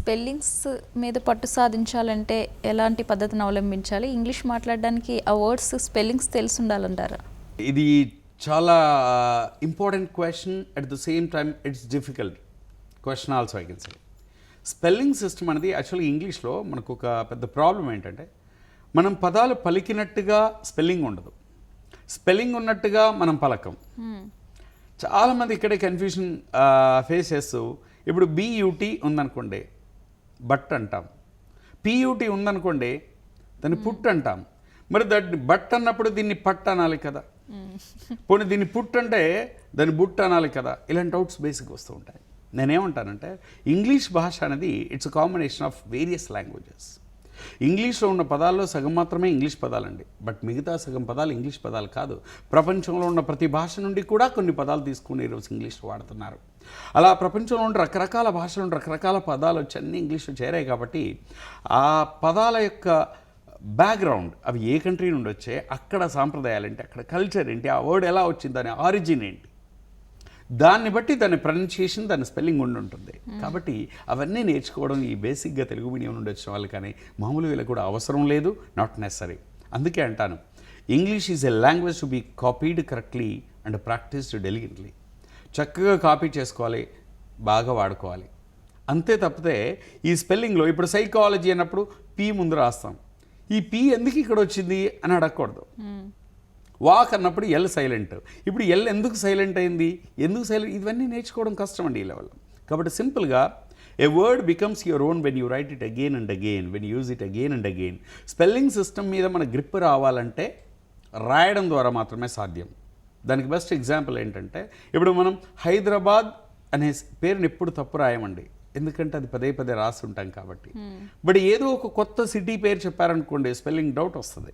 Spellings మీద పట్టు సాధించాలంటే ఎలాంటి పద్ధతిని అవలంబించాలి? ఇంగ్లీష్ మాట్లాడడానికి ఆ వర్డ్స్ స్పెల్లింగ్స్ తెలిసి ఉండాలంటారా ఇది చాలా important question at the same time it's difficult question also I can say spelling system అనేది యాక్చువల్లీ ఇంగ్లీష్లో మనకు ఒక పెద్ద ప్రాబ్లం ఏంటంటే మనం పదాలు పలికినట్టుగా స్పెల్లింగ్ ఉండదు. స్పెల్లింగ్ ఉన్నట్టుగా మనం పలకం. చాలామంది ఇక్కడే కన్ఫ్యూజన్ ఫేస్ చేస్తూ ఇప్పుడు బీయూటీ ఉందనుకోండి బట్ అంటాం. పియూటీ ఉందనుకోండి దాన్ని పుట్ అంటాం. మరి దాన్ని బట్ అన్నప్పుడు దీన్ని పట్ అనాలి కదా. పోనీ దీన్ని పుట్ అంటే దాన్ని బుట్ అనాలి కదా. ఇలాంటి డౌట్స్ బేసిక్ వస్తూ ఉంటాయి. నేనేమంటానంటే ఇంగ్లీష్ భాష అనేది it's combination of various languages ఇంగ్లీష్లో ఉన్న పదాల్లో సగం మాత్రమే ఇంగ్లీష్ పదాలండి. బట్ మిగతా సగం పదాలు ఇంగ్లీష్ పదాలు కాదు. ప్రపంచంలో ఉన్న ప్రతి భాష నుండి కూడా కొన్ని పదాలు తీసుకుని ఈరోజు ఇంగ్లీష్ వాడుతున్నారు. అలా ప్రపంచంలో ఉన్న రకరకాల భాషలు రకరకాల పదాలు వచ్చి అన్ని ఇంగ్లీష్లో చేరాయి కాబట్టి ఆ పదాల యొక్క బ్యాక్గ్రౌండ్ అవి ఏ కంట్రీ నుండి వచ్చాయి అక్కడ సాంప్రదాయాలు ఏంటి అక్కడ కల్చర్ ఏంటి ఆ వర్డ్ ఎలా వచ్చింది దాని ఆరిజిన్ ఏంటి దాన్ని బట్టి దాని ప్రొనౌన్సియేషన్ దాని స్పెల్లింగ్ ఉండి ఉంటుంది. కాబట్టి అవన్నీ నేర్చుకోవడం ఈ బేసిక్గా తెలుగు మీడియం నుండి వచ్చిన వాళ్ళు కానీ మామూలు వీళ్ళకి కూడా అవసరం లేదు నాట్ నెసరీ అందుకే అంటాను English is a language to be copied correctly and practised diligently చక్కగా కాపీ చేసుకోవాలి బాగా వాడుకోవాలి. అంతే తప్పితే ఈ స్పెల్లింగ్లో ఇప్పుడు సైకాలజీ అన్నప్పుడు పీ ముందు రాస్తాం. ఈ పీ ఎందుకు ఇక్కడ వచ్చింది అని అడగకూడదు. వాక్ అన్నప్పుడు ఎల్ సైలెంట్. ఇప్పుడు ఎల్ ఎందుకు సైలెంట్ అయింది? ఎందుకు సైలెంట్? ఇవన్నీ నేర్చుకోవడం కష్టం అండి ఈ లెవెల్. కాబట్టి సింపుల్గా a word becomes your own when you write it again and again when use it again and again. Spelling system మీద మన గ్రిప్ రావాలంటే రాయడం ద్వారా మాత్రమే సాధ్యం. దానికి బెస్ట్ ఎగ్జాంపుల్ ఏంటంటే ఇప్పుడు మనం హైదరాబాద్ అనే పేరుని ఎప్పుడు తప్పు రాయమండి. ఎందుకంటే అది పదే పదే రాసి ఉంటాం కాబట్టి. బట్ ఏదో ఒక కొత్త సిటీ పేరు చెప్పారనుకోండి స్పెల్లింగ్ డౌట్ వస్తుంది.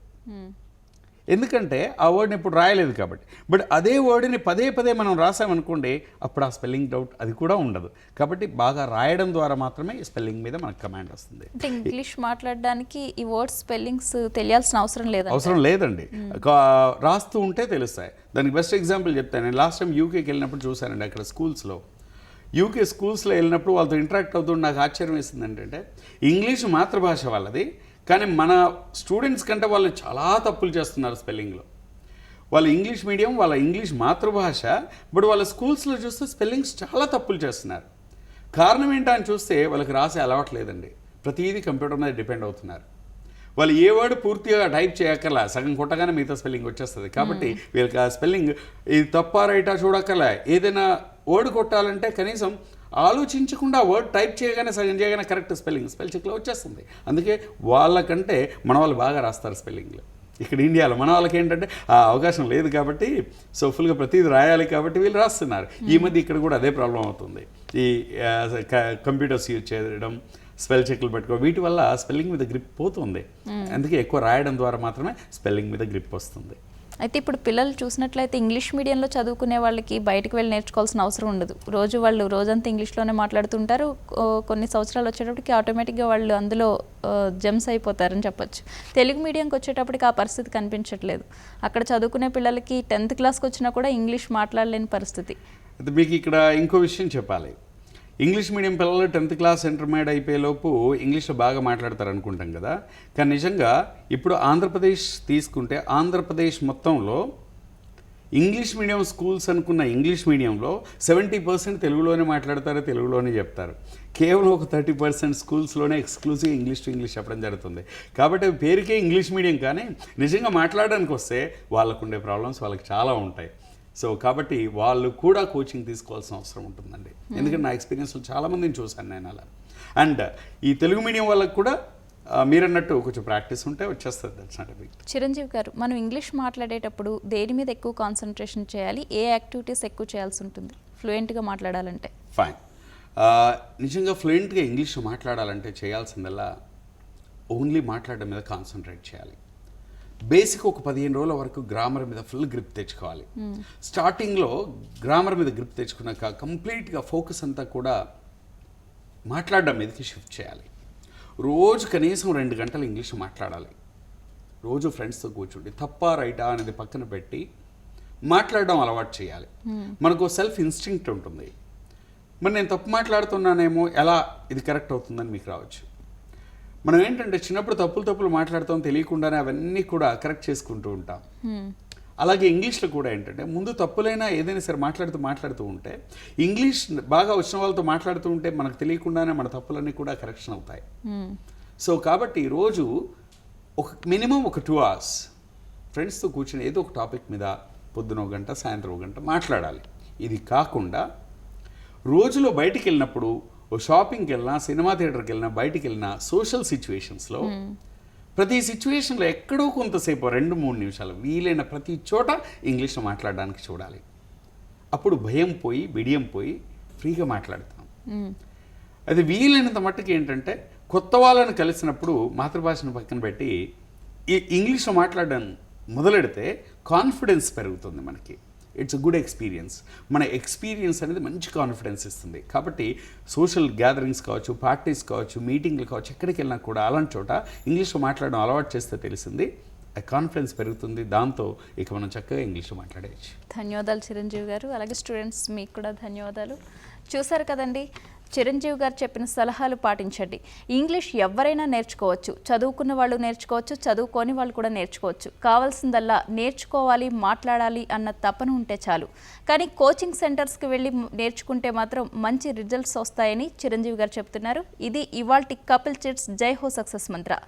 ఎందుకంటే ఆ వర్డ్ని ఇప్పుడు రాయలేదు కాబట్టి. బట్ అదే వర్డ్ని పదే పదే మనం రాసామనుకోండి అప్పుడు ఆ స్పెల్లింగ్ డౌట్ అది కూడా ఉండదు. కాబట్టి బాగా రాయడం ద్వారా మాత్రమే ఈ స్పెల్లింగ్ మీద మనకు కమాండ్ వస్తుంది. అంటే ఇంగ్లీష్ మాట్లాడడానికి ఈ వర్డ్స్ స్పెల్లింగ్స్ తెలియాల్సిన అవసరం లేదా అవసరం లేదండి. కా- రాస్తూ ఉంటే తెలుస్తాయి. దానికి బెస్ట్ ఎగ్జాంపుల్ చెప్తాను. నేను లాస్ట్ టైం యూకేకి వెళ్ళినప్పుడు చూశానండి అక్కడ స్కూల్స్లో యూకే స్కూల్స్లో వెళ్ళినప్పుడు వాళ్ళతో ఇంటరాక్ట్ అవుతూ నాకు ఆశ్చర్యం వేసింది ఏంటంటే ఇంగ్లీష్ మాతృభాష వాళ్ళది కానీ మన స్టూడెంట్స్ కంటే వాళ్ళు చాలా తప్పులు చేస్తున్నారు స్పెల్లింగ్లో వాళ్ళ ఇంగ్లీష్ మీడియం వాళ్ళ ఇంగ్లీష్ మాతృభాష బట్ వాళ్ళ స్కూల్స్లో చూస్తే స్పెల్లింగ్స్ చాలా తప్పులు చేస్తున్నారు. కారణం ఏంటని చూస్తే వాళ్ళకి రాసే అలవాటు లేదండి. ప్రతిదీ కంప్యూటర్ మీద డిపెండ్ అవుతున్నారు. వాళ్ళు ఏ వర్డ్ పూర్తిగా టైప్ చేయక్కర్లా సగం కొట్టగానే మిగతా స్పెల్లింగ్ వచ్చేస్తుంది. కాబట్టి వీళ్ళకి ఆ స్పెల్లింగ్ ఇది తప్ప రైటా చూడక్కర్లా. ఏదైనా వర్డ్ కొట్టాలంటే కనీసం ఆలోచించకుండా వర్డ్ టైప్ చేయగానే సగం చేయగానే కరెక్ట్ స్పెల్లింగ్ స్పెల్ చెక్లో వచ్చేస్తుంది. అందుకే వాళ్ళకంటే మన వాళ్ళు బాగా రాస్తారు స్పెల్లింగ్లో. ఇక్కడ ఇండియాలో మన వాళ్ళకి ఏంటంటే ఆ అవకాశం లేదు కాబట్టి సో ఫుల్గా ప్రతిదీ రాయాలి కాబట్టి వీళ్ళు రాస్తున్నారు. ఈ మధ్య ఇక్కడ కూడా అదే ప్రాబ్లం అవుతుంది. ఈ కంప్యూటర్స్ యూజ్ చేయడం స్పెల్ చెక్లు పెట్టుకో వీటి వల్ల స్పెల్లింగ్ మీద గ్రిప్ పోతుంది. అందుకే ఎక్కువ రాయడం ద్వారా మాత్రమే స్పెల్లింగ్ మీద గ్రిప్ వస్తుంది. అయితే ఇప్పుడు పిల్లలు చూసినట్లయితే ఇంగ్లీష్ మీడియంలో చదువుకునే వాళ్ళకి బయటకు వెళ్ళి నేర్చుకోవాల్సిన అవసరం ఉండదు. రోజు వాళ్ళు రోజంతా ఇంగ్లీష్లోనే మాట్లాడుతుంటారు. కొన్ని సంవత్సరాలు వచ్చేటప్పటికి ఆటోమేటిక్గా వాళ్ళు అందులో జెమ్స్ అయిపోతారని చెప్పొచ్చు. తెలుగు మీడియంకి వచ్చేటప్పటికి ఆ పరిస్థితి కనిపించట్లేదు. అక్కడ చదువుకునే పిల్లలకి టెన్త్ క్లాస్కి వచ్చినా కూడా ఇంగ్లీష్ మాట్లాడలేని పరిస్థితి. మీకు ఇక్కడ ఇంకో విషయం చెప్పాలి. ఇంగ్లీష్ మీడియం పిల్లలు టెన్త్ క్లాస్ ఇంటర్మీడియట్ అయిపోయే లోపు ఇంగ్లీష్లో బాగా మాట్లాడతారు అనుకుంటాం కదా. కానీ నిజంగా ఇప్పుడు ఆంధ్రప్రదేశ్ తీసుకుంటే ఆంధ్రప్రదేశ్ మొత్తంలో ఇంగ్లీష్ మీడియం స్కూల్స్ అనుకున్న ఇంగ్లీష్ మీడియంలో సెవెంటీ పర్సెంట్ తెలుగులోనే మాట్లాడతారు తెలుగులోనే చెప్తారు. కేవలం ఒక థర్టీ పర్సెంట్ స్కూల్స్లోనే ఎక్స్క్లూజివ్ ఇంగ్లీష్ టు ఇంగ్లీష్ చెప్పడం జరుగుతుంది. కాబట్టి అవి పేరుకే ఇంగ్లీష్ మీడియం కానీ నిజంగా మాట్లాడడానికి వస్తే వాళ్ళకు ఉండే ప్రాబ్లమ్స్ వాళ్ళకి చాలా ఉంటాయి. సో కాబట్టి వాళ్ళు కూడా కోచింగ్ తీసుకోవాల్సిన అవసరం ఉంటుందండి. ఎందుకంటే నా ఎక్స్పీరియన్స్లో చాలామందిని చూశాను నేను అలా. అండ్ ఈ తెలుగు మీడియం వాళ్ళకి కూడా మీరన్నట్టు కొంచెం ప్రాక్టీస్ ఉంటే వచ్చేస్తుంది దట్స్ నాట్ బిగ్ చిరంజీవి గారు మనం ఇంగ్లీష్ మాట్లాడేటప్పుడు దేని మీద ఎక్కువ కాన్సన్ట్రేషన్ చేయాలి? ఏ యాక్టివిటీస్ ఎక్కువ చేయాల్సి ఉంటుంది? ఫ్లూయెంట్గా మాట్లాడాలంటే. ఫైన్ నిజంగా ఫ్లూయెంట్గా ఇంగ్లీష్ మాట్లాడాలంటే చేయాల్సిందల్లా ఓన్లీ మాట్లాడడం మీద కాన్సన్ట్రేట్ చేయాలి. బేసిక్ ఒక పదిహేను రోజుల వరకు గ్రామర్ మీద ఫుల్ గ్రిప్ తెచ్చుకోవాలి. స్టార్టింగ్లో గ్రామర్ మీద గ్రిప్ తెచ్చుకున్నాక కంప్లీట్గా ఫోకస్ అంతా కూడా మాట్లాడడం మీదకి షిఫ్ట్ చేయాలి. రోజు కనీసం రెండు గంటలు ఇంగ్లీష్ మాట్లాడాలి. రోజు ఫ్రెండ్స్తో కూర్చుండి తప్ప రైటా అనేది పక్కన పెట్టి మాట్లాడడం అలవాటు చేయాలి. మనకు సెల్ఫ్ ఇన్స్టింక్ట్ ఉంటుంది. మరి నేను తప్పు మాట్లాడుతున్నానేమో ఎలా ఇది కరెక్ట్ అవుతుందని మీకు రావచ్చు. మనం ఏంటంటే చిన్నప్పుడు తప్పులు తప్పులు మాట్లాడతాం తెలియకుండానే అవన్నీ కూడా కరెక్ట్ చేసుకుంటూ ఉంటాం. అలాగే ఇంగ్లీష్లో కూడా ఏంటంటే ముందు తప్పులైనా ఏదైనా సరే మాట్లాడుతూ మాట్లాడుతూ ఉంటే ఇంగ్లీష్ బాగా వచ్చిన వాళ్ళతో మాట్లాడుతూ ఉంటే మనకు తెలియకుండానే మన తప్పులన్నీ కూడా కరెక్షన్ అవుతాయి. సో కాబట్టి రోజు ఒక మినిమం ఒక టూ అవర్స్ ఫ్రెండ్స్తో కూర్చొని ఏదో ఒక టాపిక్ మీద పొద్దున ఒక గంట సాయంత్రం ఒక గంట మాట్లాడాలి. ఇది కాకుండా రోజులో బయటికి వెళ్ళినప్పుడు ఓ షాపింగ్కి వెళ్ళినా సినిమా థియేటర్కి వెళ్ళినా బయటికి వెళ్ళినా సోషల్ సిచ్యువేషన్స్లో ప్రతి సిచ్యువేషన్లో ఎక్కడో కొంతసేపు రెండు మూడు నిమిషాలు వీలైన ప్రతి చోట ఇంగ్లీష్లో మాట్లాడడానికి చూడాలి. అప్పుడు భయం పోయి బిడియం పోయి ఫ్రీగా మాట్లాడతాం. అది వీలైనంత మట్టుకు ఏంటంటే కొత్త వాళ్ళని కలిసినప్పుడు మాతృభాషను పక్కన పెట్టి ఈ ఇంగ్లీష్లో మాట్లాడడం మొదలెడితే కాన్ఫిడెన్స్ పెరుగుతుంది మనకి. ఇట్స్ అ గుడ్ ఎక్స్పీరియన్స్ మన ఎక్స్పీరియన్స్ అనేది మంచి కాన్ఫిడెన్స్ ఇస్తుంది. కాబట్టి సోషల్ గ్యాదరింగ్స్ కావచ్చు పార్టీస్ కావచ్చు మీటింగ్లు కావచ్చు ఎక్కడికి వెళ్ళినా కూడా అలాంటి చోట ఇంగ్లీష్లో మాట్లాడడం అలవాటు చేస్తే తెలిసింది. కాన్ఫిడెన్స్ పెరుగుతుంది. దాంతో ఇక మనం చక్కగా ఇంగ్లీష్లో మాట్లాడేయచ్చు. ధన్యవాదాలు చిరంజీవి గారు. అలాగే స్టూడెంట్స్ మీకు కూడా ధన్యవాదాలు. చూసారు కదండి చిరంజీవి గారు చెప్పిన సలహాలు పాటించండి. ఇంగ్లీష్ ఎవరైనా నేర్చుకోవచ్చు. చదువుకున్న వాళ్ళు నేర్చుకోవచ్చు. చదువుకోని వాళ్ళు కూడా నేర్చుకోవచ్చు. కావాల్సిందల్లా నేర్చుకోవాలి మాట్లాడాలి అన్న తపన ఉంటే చాలు. కానీ కోచింగ్ సెంటర్స్కి వెళ్ళి నేర్చుకుంటే మాత్రం మంచి రిజల్ట్స్ వస్తాయని చిరంజీవి గారు చెప్తున్నారు. ఇది ఇవాల్టి కపిల్ చిట్స్ జై హో సక్సెస్ మంత్ర.